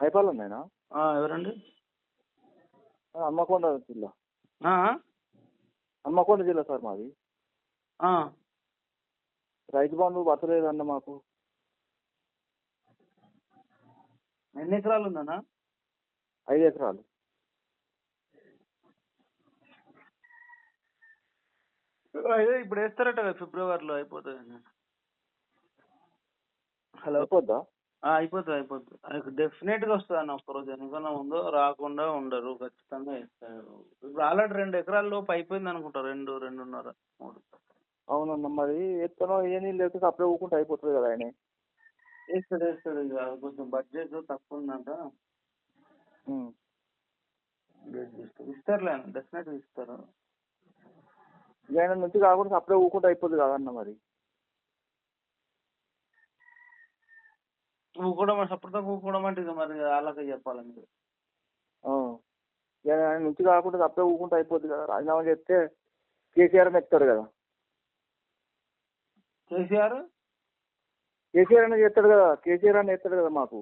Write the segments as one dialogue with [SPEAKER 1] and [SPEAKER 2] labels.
[SPEAKER 1] ఆ, ఎవరండి?
[SPEAKER 2] హన్మకొండ జిల్లా.
[SPEAKER 1] ఆ,
[SPEAKER 2] హన్మకొండ జిల్లా సార్ మాది. రైతు బంధు బతలేదన్న మాకు.
[SPEAKER 1] ఎన్ని ఎకరాలు ఉందన్నా?
[SPEAKER 2] ఐదు ఎకరాలు.
[SPEAKER 1] అదే ఇప్పుడు వేస్తారట కదా ఫిబ్రవరిలో అయిపోతుంది హలో
[SPEAKER 2] అయిపోద్దా?
[SPEAKER 1] అయిపోతుంది అయిపోతుంది. డెఫినెట్గా వస్తుంది అన్న ఒక్కరోజు. ఎందుకన్నా ఉందో రాకుండా ఉండరు ఖచ్చితంగా వేస్తారు ఇప్పుడు ఆల్రెడీ రెండు ఎకరాల లోపు అయిపోయింది అనుకుంటా రెండు రెండున్నర మూడు.
[SPEAKER 2] అవునన్న మరి ఎత్తనో ఏ నీళ్ళు లేకపోతే అప్పుడే ఊకుంటే అయిపోతుంది కదా ఆయన.
[SPEAKER 1] వేస్తాడు వేస్తాడు ఇక. కొంచెం బడ్జెట్ తక్కువ ఉందంట ఇస్తారులే డెఫినెట్ ఇస్తారు
[SPEAKER 2] ఇక ఆయన నుంచి కాకుండా అప్పుడే ఊకుంటే అయిపోతుంది కదన్న మరి.
[SPEAKER 1] ఊకోవడం సపోర్ట్గా ఊకోవడం అంటే ఇక మరి వాళ్ళకే చెప్పాలి మీరు.
[SPEAKER 2] ఇక నుంచి కాకుండా అప్పుడే ఊకుంటే అయిపోతుంది కదా. రాజీనామా చేస్తే కేసీఆర్ ఎత్తాడు కదా.
[SPEAKER 1] కేసీఆర్?
[SPEAKER 2] కేసీఆర్ అని చేస్తాడు కదా. కేసీఆర్ అని ఎత్తాడు కదా మాకు.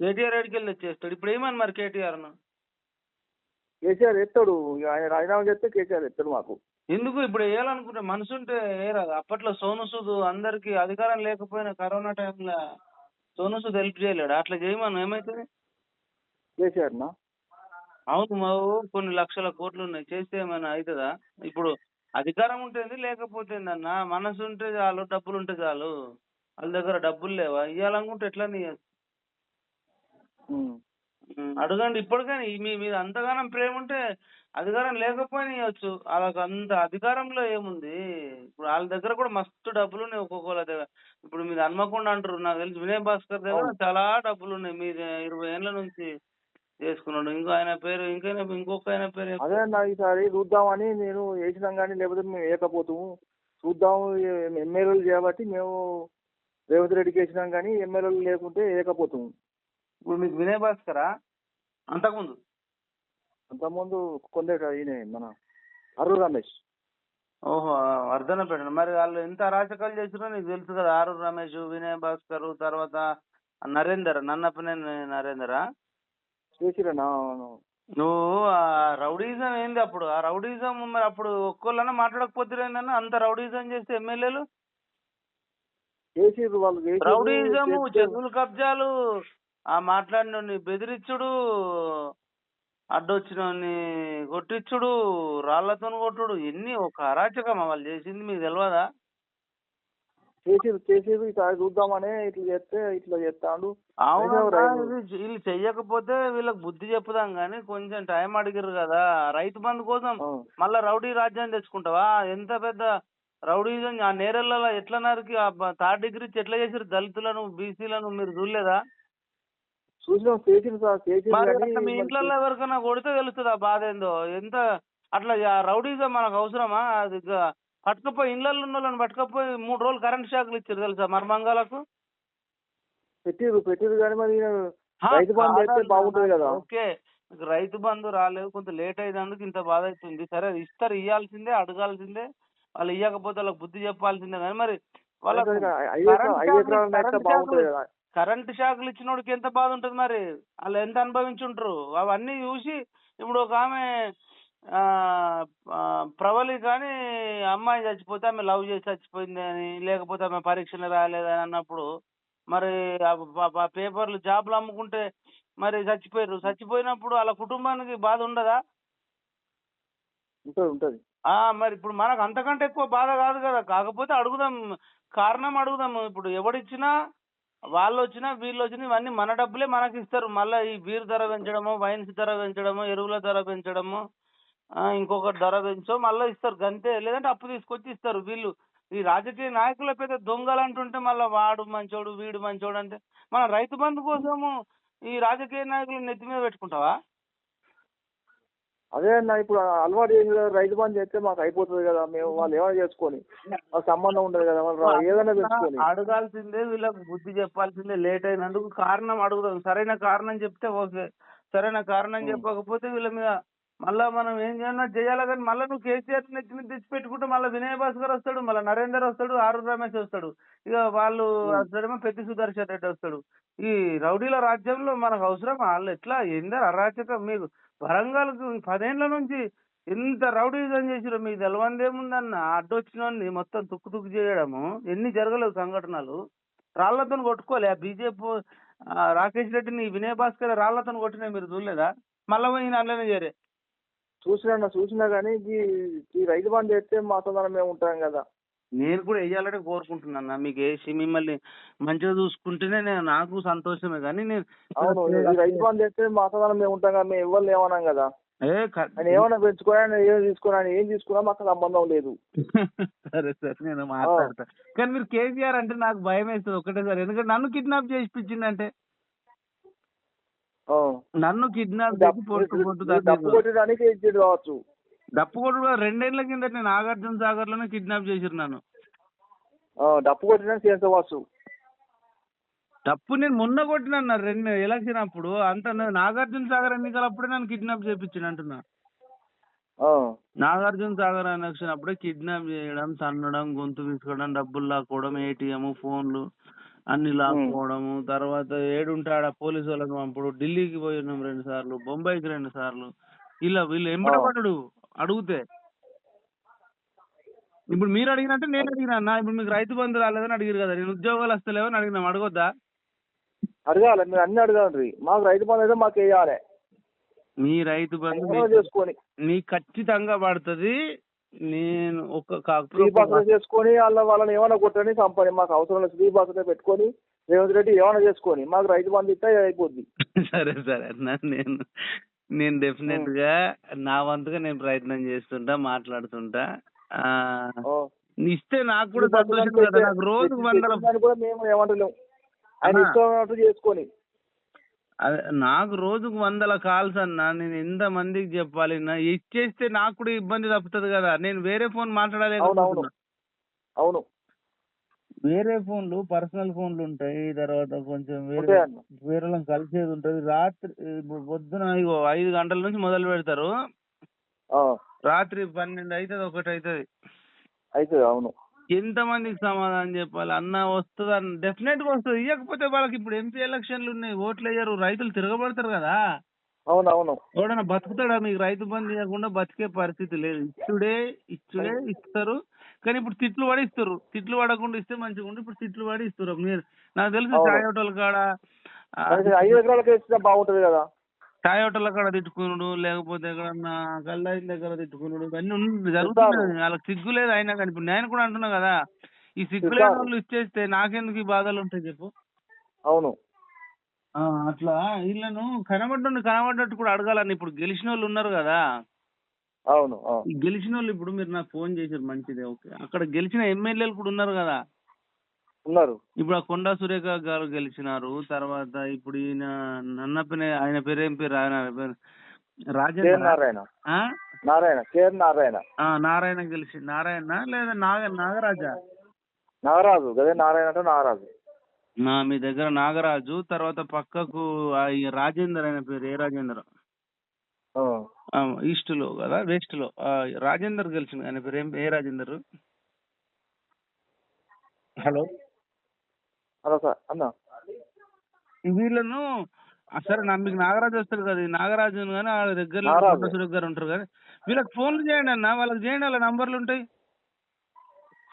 [SPEAKER 1] కేటీఆర్ ఎడికి వెళ్ళి వచ్చేస్తాడు ఇప్పుడు ఏమని మరి కేటీఆర్
[SPEAKER 2] కేసీఆర్ ఎత్తాడు. ఇక ఆయన రాజీనామా చేస్తే కేసీఆర్ ఎత్తాడు మాకు.
[SPEAKER 1] ఎందుకు? ఇప్పుడు వేయాలనుకుంటే మనసు ఉంటే వేయరాదు. అప్పట్లో సోను సూద్ అందరికి అధికారం లేకపోయినా కరోనా టైంలో సోను సూద్ హెల్ప్ చేయలేడు? అట్లా చేయమని ఏమవుతుంది
[SPEAKER 2] కేసీఆర్ నా
[SPEAKER 1] అవును మావు కొన్ని లక్షల కోట్లు ఉన్నాయి. చేస్తే ఏమైనా అవుతుందా ఇప్పుడు అధికారం ఉంటుంది లేకపోతే అన్న మనసు ఉంటే చాలు డబ్బులు ఉంటే చాలు. వాళ్ళ దగ్గర డబ్బులు లేవా? ఇవ్వాలనుకుంటే ఎట్లా నీ అడగండి ఇప్పటికైనా. మీ మీద అంతగానం ప్రేమ ఉంటే అధికారం లేకపోయినా ఇవ్వచ్చు వాళ్ళకి అంత అధికారంలో ఏముంది? ఇప్పుడు వాళ్ళ దగ్గర కూడా మస్తు డబ్బులు ఉన్నాయి ఒక్కొక్కళ్ళ దగ్గర. ఇప్పుడు మీరు హన్మకొండ అంటారు నాకు తెలిసి వినయ్ భాస్కర్ దగ్గర. చాలా డబ్బులు ఉన్నాయి మీరు ఇరవై ఏళ్ళ నుంచి చేసుకున్నాడు. ఇంకో ఆయన పేరు ఇంకైనా ఇంకొక ఆయన పేరు
[SPEAKER 2] అదే అన్న ఈసారి చూద్దామని నేను వేసినాం కానీ లేకపోతే మేము వేయకపోతాము చూద్దాము ఎమ్మెల్యేలు చేయబట్టి మేము రేవంత్ రెడ్డికి వేసినాం కానీ ఎమ్మెల్యేలు లేకుంటే వేయకపోతాము
[SPEAKER 1] ఇప్పుడు మీకు వినయ్ భాస్కరా? అంతకుముందు.
[SPEAKER 2] అంతకుముందు కొందరు ఈయన మన అరుణ్ రమేష్.
[SPEAKER 1] ఓహో వర్ధన పెట్టండి మరి వాళ్ళు ఎంత అరాచకాలు చేసిరో నీకు తెలుసు కదా ఆరు రమేష్ వినయ్ భాస్కర్ తర్వాత నరేందర్ నన్నపనేని నరేందరా?
[SPEAKER 2] చేసిరన్నా
[SPEAKER 1] నువ్వు ఆ రౌడీజం ఏంది అప్పుడు? ఆ రౌడీజం మరి అప్పుడు ఒక్కళ్ళన్నా మాట్లాడకపోతే అంత రౌడీజం చేస్తే ఎమ్మెల్యేలు?
[SPEAKER 2] చేసిర్రు వాళ్ళు
[SPEAKER 1] చెరువులు కబ్జాలు ఆ మాట్లాడినోడిని బెదిరించుడు అడ్డొచ్చినోడిని కొట్టించుడు రాళ్ళతో కొట్టుడు. ఎన్ని ఒక అరాచకం వాళ్ళు చేసింది మీకు తెలియదా
[SPEAKER 2] చేసిర్రు చేసిర్రు ఈసారి చూద్దామనే ఇట్లా చేస్తే ఇట్లా చేస్తాడు.
[SPEAKER 1] అవును? వీళ్ళు చెయ్యకపోతే వీళ్ళకి బుద్ధి చెప్పుదాం కానీ కొంచెం టైం అడిగారు కదా. రైతు బంధు కోసం. మళ్ళా రౌడీ రాజ్యాన్ని తెచ్చుకుంటావా? ఎంత పెద్ద రౌడీజం ఆ నేరళ్ళలో ఎట్లా నరికి థర్డ్ డిగ్రీ ఎట్లా చేసారు దళితులను బీసీలను మీరు చూడలేదా?
[SPEAKER 2] చూసినాం సార్
[SPEAKER 1] మీ ఇంట్లో ఎవరికైనా కొడితే తెలుస్తుంది ఆ బాధ ఏందో? ఎంత అట్లా రౌడీజం మనకు అవసరమా? అది పట్టుకపోయి ఇళ్ళల్లో ఉన్న వాళ్ళని పట్టుకపోయి మూడు రోజులు కరెంట్ షాకులు ఇచ్చారు తెలుసా మర్మంగాలకు
[SPEAKER 2] పెట్టిర్రు పెట్టిర్రు కానీ మరి రైతు బంధు అయితే. బాగుంటది కదా.
[SPEAKER 1] ఓకే రైతు బంధు రాలేదు కొంత లేట్ అయినందుకు ఇంత బాధ అవుతుంది. సరే ఇస్తారు ఇవ్వాల్సిందే అడగాల్సిందే. వాళ్ళు ఇవ్వకపోతే వాళ్ళకి బుద్ధి చెప్పాల్సిందే కానీ మరి వాళ్ళకు కరెంట్ షాకులు ఇచ్చినోడికి ఎంత బాధ ఉంటుంది మరి? వాళ్ళు ఎంత అనుభవించి ఉంటారు అవన్నీ చూసి ఇప్పుడు ఒక ఆమె ప్రవళి కానీ అమ్మాయి చచ్చిపోతే ఆమె లవ్ చేసి చచ్చిపోయింది అని లేకపోతే ఆమె పరీక్షలు రాలేదని అన్నప్పుడు మరి పేపర్లు జాబ్లు అమ్ముకుంటే మరి చచ్చిపోయారు చచ్చిపోయినప్పుడు వాళ్ళ కుటుంబానికి బాధ ఉండదా?
[SPEAKER 2] ఉంటది ఉంటది.
[SPEAKER 1] ఆ మరి ఇప్పుడు మనకు అంతకంటే ఎక్కువ బాధ కాదు కదా. కాకపోతే అడుగుదాం కారణం అడుగుదాం. ఇప్పుడు ఎవడిచ్చినా వాళ్ళు వచ్చినా వీళ్ళు వచ్చినా ఇవన్నీ మన డబ్బులే మనకి ఇస్తారు మళ్ళీ ఈ బీర్ ధర పెంచడము వైన్స్ ధర పెంచడము ఎరువుల ధర పెంచడము ఇంకొక ఇంకొకటి ధర పెంచో మళ్ళీ ఇస్తారు. గంతే. లేదంటే అప్పు తీసుకొచ్చి ఇస్తారు. వీళ్ళు ఈ రాజకీయ నాయకుల పెద్ద దొంగలు అంటుంటే మళ్ళీ వాడు మంచోడు వీడు మంచోడు అంటే మన రైతు బంధు కోసము ఈ రాజకీయ నాయకులు నెత్తి మీద పెట్టుకుంటావా?
[SPEAKER 2] అదే అన్న ఇప్పుడు అలవాటు చేసి రైతు బంధు చేస్తే మాకు అయిపోతుంది కదా మేము వాళ్ళు ఏమైనా చేసుకొని మాకు సంబంధం ఉండదు కదా వాళ్ళు ఏదైనా పెంచుకొని
[SPEAKER 1] అడగాల్సిందే వీళ్ళకి బుద్ధి చెప్పాల్సిందే లేట్ అయినందుకు కారణం అడుగుదాం. సరైన కారణం చెప్తే ఓకే. సరైన కారణం. చెప్పకపోతే వీళ్ళ మీద మళ్ళా మనం ఏం చేయాలన్నా చేయాలి కానీ మళ్ళీ నువ్వు కేసీఆర్ నెత్తి మీద తెచ్చి పెట్టుకుంటే మళ్ళీ వినయ్ భాస్కర్ వస్తాడు మళ్ళీ నరేందర్ వస్తాడు ఆరు రమేష్ వస్తాడు. ఇక వాళ్ళు వస్తాడేమో పెద్ద సుదర్శన్ రెడ్డి వస్తాడు. ఈ రౌడీల రాజ్యంలో మనకు అవసరం వాళ్ళు ఎట్లా? ఎందరు అరాచకం మీకు? వరంగల్ పదేళ్ళ నుంచి ఎంత రౌడీజం చేసిరో మీకు తెలవంది ఏముందన్న? అడ్డొచ్చిన మొత్తం తుక్కు తుక్కు చేయడము. ఎన్ని జరగలేవు సంఘటనలు. రాళ్ళతో కొట్టుకోలే. బీజేపీ రాకేష్ రెడ్డిని వినయ్ భాస్కర్ రాళ్ళతో కొట్టినా మీరు చూడలేదా? మళ్ళీ ఈయన అందులోనే చేరే.
[SPEAKER 2] చూసినా చూసినా కానీ ఈ ఈ రైతు బంధు వేస్తే మా సొంతం మేము ఉంటాం కదా.
[SPEAKER 1] నేను కూడా వేయాలని కోరుకుంటున్నాను మీకు వేసి మిమ్మల్ని మంచిగా చూసుకుంటేనే నేను నాకు సంతోషమే కానీ నేను
[SPEAKER 2] రైతు బంధు వేస్తే మా సొంతం మేము ఉంటాం కదా. మేము ఎవరు ఏమన్నాం కదా. ఆయన ఏమైనా ఏం తీసుకుని ఆయన ఏం తీసుకున్నా మాకు సంబంధం లేదు.
[SPEAKER 1] సరే సరే నేను మాట్లాడతా. కానీ మీరు కేసీఆర్ అంటే నాకు భయం వేస్తుంది ఒకటే సార్. ఎందుకంటే నన్ను కిడ్నాప్ చేసిపించిందంటే
[SPEAKER 2] ఆ.
[SPEAKER 1] నన్ను కిడ్నాప్
[SPEAKER 2] డప్పు కొట్టడానికి ఇచ్చేది కావచ్చు?
[SPEAKER 1] డప్పు కొట్టుడు కాదు, రెండేళ్ళ కింద నేను నాగార్జున సాగర్లోనే కిడ్నాప్ చేసిరు నన్ను
[SPEAKER 2] డప్పు కొట్టడానికి
[SPEAKER 1] డప్పు నేను మొన్న కొట్టిన రెండు ఎలక్షన్ అప్పుడు. అంత నాగార్జున సాగర్ ఎన్నికలు అప్పుడే నన్ను కిడ్నాప్ చేయించిన అంటున్నా. నాగార్జున సాగర్ ఎలక్షన్ అప్పుడే కిడ్నాప్ చేయడం తన్నడం గొంతు తీసుకోవడం డబ్బులు లాక్కోవడం ఏటీఎం ఫోన్లు. అన్ని లాక్కోవడము తర్వాత ఏడుంటాడ పోలీసు వాళ్ళని పంపుడు ఢిల్లీకి పోయి ఉన్నాం రెండు సార్లు బొంబాయికి రెండు సార్లు. ఇలా వీళ్ళు ఎంబడపడ్డాడు అడిగితే. ఇప్పుడు మీరు అడిగినట్టే నేను అడిగినా అన్న ఇప్పుడు మీకు రైతు బంధు రాలేదని అడిగారు కదా నేను ఉద్యోగాలు వస్తలేవని అడిగినాం అడగొద్దా?
[SPEAKER 2] అడగాలి మీరు అన్ని అడగాలి. మాకు రైతు బంధు అయితే మాకు వేయాలి.
[SPEAKER 1] మీ రైతు బంధు
[SPEAKER 2] చేసుకొని.
[SPEAKER 1] మీకు ఖచ్చితంగా పడుతుంది. నేను ఒక
[SPEAKER 2] ఫ్రీ బస్సులో చేసుకొని వాళ్ళ వాళ్ళని ఏమైనా కొట్టని కంపెనీ మాకు అవసరం లేదు ఫ్రీ బస్సులో పెట్టుకొని రేవంత్ రెడ్డి ఏమైనా చేసుకొని మాకు రైతు బంధు ఇస్తే అయిపోద్ది.
[SPEAKER 1] సరే సరే. అన్న నేను నేను డెఫినెట్గా నా వంతుగా నేను ప్రయత్నం చేస్తుంటా మాట్లాడుతుంటా. ఇస్తే నాకు కూడా సంతోషం కదా
[SPEAKER 2] పెట్టే-
[SPEAKER 1] నాకు రోజుకు వందల
[SPEAKER 2] కూడా మేము ఏమంటలేము ఆయన. ఇష్టం చేసుకొని
[SPEAKER 1] అదే, నాకు రోజుకు వందల కాల్స్ అన్న నేను ఎంత మందికి చెప్పాలి నా ఇచ్చేస్తే నాకు కూడా ఇబ్బంది తప్పుతుంది కదా. నేను వేరే ఫోన్ మాట్లాడలేకపోతున్నా.
[SPEAKER 2] అవును.
[SPEAKER 1] వేరే ఫోన్లు పర్సనల్ ఫోన్లు ఉంటాయి. తర్వాత కొంచెం వేరే వేరే కలిసేది ఉంటది. రాత్రి పొద్దున ఇగో ఐదు గంటల నుంచి మొదలు పెడతారు. రాత్రి పన్నెండు అవుతుంది ఒకటి అవుతుంది
[SPEAKER 2] అవుతుంది అవును.
[SPEAKER 1] ఎంత మందికి సమాధానం చెప్పాలి? అన్న వస్తుంది? అన్న డెఫినెట్గా వస్తుంది. ఇవ్వకపోతే వాళ్ళకి ఇప్పుడు ఎంపీ ఎలక్షన్లు ఉన్నాయి. ఓట్లు వేయరు. రైతులు తిరగబడతారు కదా.
[SPEAKER 2] అవును అవును
[SPEAKER 1] ఎవడన్నా బతుకుతాడా? మీకు రైతు బంధు ఇవ్వకుండా బతికే పరిస్థితి లేదు. ఇచ్చుడే ఇచ్చుడే ఇస్తారు. కానీ ఇప్పుడు తిట్లు పడి ఇస్తారు తిట్లు పడకుండా ఇస్తే మంచిగా ఉండి. ఇప్పుడు తిట్లు పడి ఇస్తారు మీరు నాకు తెలుసు. చాయ్ హోటల్ కాడ?
[SPEAKER 2] ఐదు ఎకరాలకి ఇస్తే బాగుంటది కదా.
[SPEAKER 1] చాయ్ హోటల్ కాడ తిట్టుకునుడు లేకపోతే ఎక్కడన్నా కల్లాయిల దగ్గర తిట్టుకునుడు ఉన్న- జరుగుతున్నాయి. వాళ్ళకి సిగ్గు లేదు అయినా కానీ. ఇప్పుడు నేను కూడా అంటున్నా కదా ఈ సిగ్గు లేని వాళ్ళు ఇచ్చేస్తే నాకెందుకు ఈ బాధలు ఉంటాయి చెప్పు?
[SPEAKER 2] అవును.
[SPEAKER 1] అట్లా వీళ్ళను కనబడ్డండి కనబడ్డట్టు కూడా అడగాలని ఇప్పుడు గెలిచిన వాళ్ళు ఉన్నారు కదా.
[SPEAKER 2] అవును
[SPEAKER 1] గెలిచిన వాళ్ళు ఇప్పుడు మీరు నాకు ఫోన్ చేశారు మంచిదే ఓకే. అక్కడ గెలిచిన ఎమ్మెల్యేలు కూడా ఉన్నారు కదా.
[SPEAKER 2] ఉన్నారు.
[SPEAKER 1] ఇప్పుడు ఆ కొండా సురేఖ గారు గెలిచినారు. తర్వాత ఇప్పుడు ఈయన నన్నపనే ఆయన పేరు ఏం పేరు? ఆయన పేరు రాజేంద్ర
[SPEAKER 2] నారాయణ? నారాయణ నారాయణ.
[SPEAKER 1] నారాయణ గెలిచి నారాయణ లేదా నాగ నాగరాజా?
[SPEAKER 2] నాగరాజు గదే నారాయణ అంటే నాగరాజు.
[SPEAKER 1] నా మీ దగ్గర నాగరాజు తర్వాత పక్కకు రాజేందర్ ఆయన పేరు ఏ రాజేందర్. ఈస్ట్లో కదా వెస్ట్లో రాజేందర్ గెలిచింది ఆయన పేరు ఏం ఏ రాజేందర్? హలో.
[SPEAKER 2] హలో సార్ అన్న.
[SPEAKER 1] వీళ్ళను సరే నా మీకు నాగరాజు వస్తారు కదా ఈ నాగరాజు కానీ వాళ్ళ దగ్గర
[SPEAKER 2] నాగరాజు.
[SPEAKER 1] సురేఖ్ గారు ఉంటారు కదా వీళ్ళకి ఫోన్లు చేయండి అన్న వాళ్ళకి చేయండి వాళ్ళ నంబర్లు ఉంటాయి.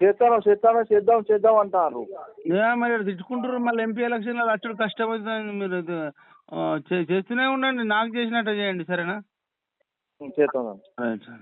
[SPEAKER 2] చేస్తాను చేస్తాను చేద్దాం చేద్దాం అంటారు.
[SPEAKER 1] ఏ మరి తిట్టుకుంటారు మళ్ళీ ఎంపీ ఎలక్షన్ అచ్చడు కష్టమవుతుంది మీరు ఇది, ఆ, చే- చేస్తూనే ఉండండి నాకు చేసినట్టు చేయండి సరేనా?
[SPEAKER 2] చేస్తాను.
[SPEAKER 1] రైట్.